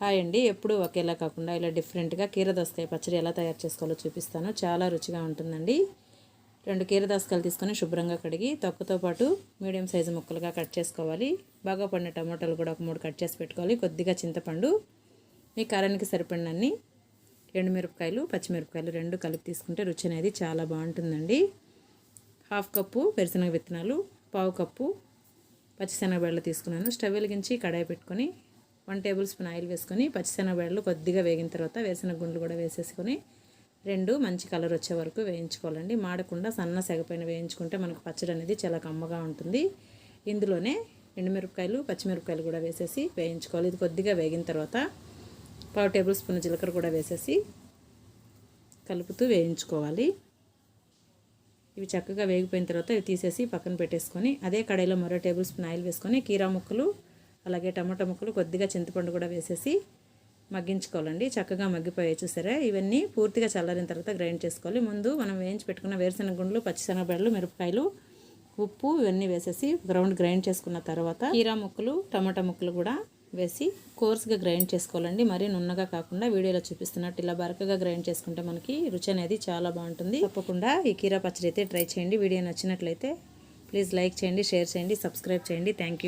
Hi అండి. ఎప్పుడూ ఒకేలా కాకుండా ఇలా డిఫరెంట్గా కీరదోసకాయ పచ్చడి ఎలా తయారు చేసుకోవాలో చూపిస్తాను. చాలా రుచిగా ఉంటుందండి. రెండు కీరదోసకాయలు తీసుకొని శుభ్రంగా కడిగి తొక్కతో పాటు మీడియం సైజు ముక్కలుగా కట్ చేసుకోవాలి. బాగా పండిన టమాటాలు కూడా ఒక మూడు కట్ చేసి పెట్టుకోవాలి. కొద్దిగా చింతపండు మీ కారానికి సరిపడినన్ని ఎండుమిరపకాయలు పచ్చిమిరపకాయలు రెండు కలిపి తీసుకుంటే రుచి అనేది చాలా బాగుంటుందండి. హాఫ్ కప్పు వేరుశనగ విత్తనాలు పావు కప్పు పచ్చిశనగబెడలు తీసుకున్నాను. స్టవ్ వెలిగించి కడాయి పెట్టుకొని వన్ టేబుల్ స్పూన్ ఆయిల్ వేసుకొని పచ్చిశనగబెడలు కొద్దిగా వేగిన తర్వాత వేరుశనగ గుండ్లు కూడా వేసేసుకొని రెండు మంచి కలర్ వచ్చే వరకు వేయించుకోవాలండి. మాడకుండా సన్న సెగపైన వేయించుకుంటే మనకు పచ్చడి అనేది చాలా కమ్మగా ఉంటుంది. ఇందులోనే ఎండుమిరపకాయలు పచ్చిమిరపకాయలు కూడా వేసేసి వేయించుకోవాలి. ఇది కొద్దిగా వేగిన తర్వాత పావు టేబుల్ స్పూన్ జీలకర్ర కూడా వేసేసి కలుపుతూ వేయించుకోవాలి. ఇవి చక్కగా వేగిపోయిన తర్వాత ఇవి తీసేసి పక్కన పెట్టేసుకొని అదే కడాయిలో మరో టేబుల్ స్పూన్ ఆయిల్ వేసుకొని కీరా ముక్కలు అలాగే టమాటా ముక్కలు కొద్దిగా చింతపండు కూడా వేసేసి మగ్గించుకోవాలండి. చక్కగా మగ్గిపోయాయి చూసారా? ఇవన్నీ పూర్తిగా చల్లారిన తర్వాత గ్రైండ్ చేసుకోవాలి. ముందు మనం వేయించి పెట్టుకున్న వేరుశనగ గుండ్లు పచ్చిశనగబెడలు మిరపకాయలు ఉప్పు ఇవన్నీ వేసేసి గ్రౌండ్ గ్రైండ్ చేసుకున్న తర్వాత కీరా ముక్కలు టమాటా ముక్కలు కూడా వేసి కోర్స్గా గ్రైండ్ చేసుకోవాలండి. మరీ నున్నగా కాకుండా వీడియోలో చూపిస్తున్నట్టు ఇలా బరకగా గ్రైండ్ చేసుకుంటే మనకి రుచి అనేది చాలా బాగుంటుంది. తప్పకుండా ఈ కీరా పచ్చడి అయితే ట్రై చేయండి. వీడియో నచ్చినట్లయితే ప్లీజ్ లైక్ చేయండి షేర్ చేయండి సబ్స్క్రైబ్ చేయండి. థ్యాంక్